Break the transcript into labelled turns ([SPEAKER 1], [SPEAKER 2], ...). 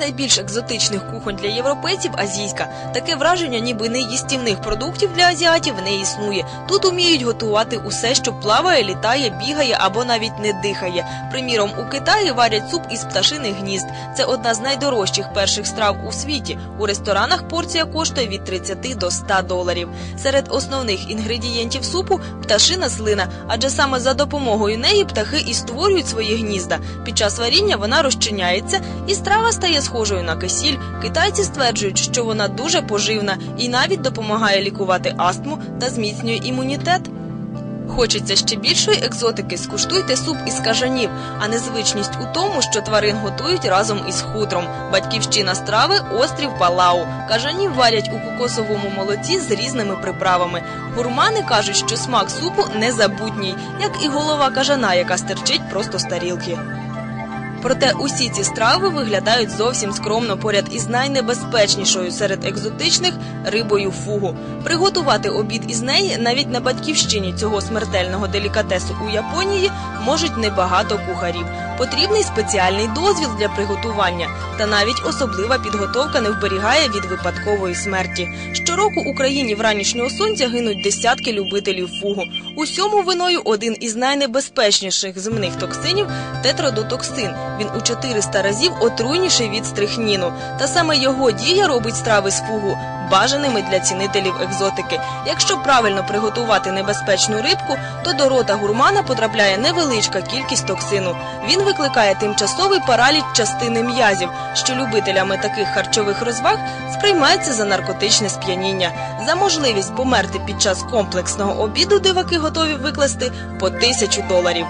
[SPEAKER 1] найбільш екзотичних кухонь для європейців азійська. Таке враження, ніби неїстівних продуктів для азіатів не існує. Тут уміють готувати усе, що плаває, літає, бігає або навіть не дихає. Приміром, у Китаї варять суп із пташиних гнізд. Це одна з найдорожчих перших страв у світі. У ресторанах порція коштує від 30 до 100 доларів. Серед основних інгредієнтів супу пташина слина, адже саме за допомогою неї птахи і створюють свої гнізда. Під час варіння вона розчиняється, і страва стає схожою на кисіль. Китайці стверджують, що вона дуже поживна і навіть допомагає лікувати астму та зміцнює імунітет. Хочеться ще більшої екзотики, скуштуйте суп із кажанів, а незвичність у тому, що тварин готують разом із хутром. Батьківщина страви острів Палау. Кажанів варять у кокосовому молоці з різними приправами. Гурмани кажуть, що смак супу незабутній, як і голова кажана, яка стерчить просто з тарілки. Проте усі ці страви виглядають зовсім скромно поряд із найнебезпечнішою серед екзотичних рибою фугу. Приготувати обід із неї навіть на батьківщині цього смертельного делікатесу у Японії можуть небагато кухарів. Потрібний спеціальний дозвіл для приготування, та навіть особлива підготовка не вберігає від випадкової смерті. Щороку Україні вранішнього сонця гинуть десятки любителів фугу. Усьому виною один із найнебезпечніших земних токсинів тетродотоксин. Він у 400 разів отруйніший від стрихніну. Та саме його дія робить страви з фугу бажаними для цінителів екзотики. Якщо правильно приготувати небезпечну рибку, то до рота гурмана потрапляє невеличка кількість токсину. Він викликає тимчасовий параліч частини м'язів, що любителями таких харчових розваг сприймається за наркотичне сп'яніння. За можливість померти під час комплексного обіду диваки готові викласти по тисячу доларів.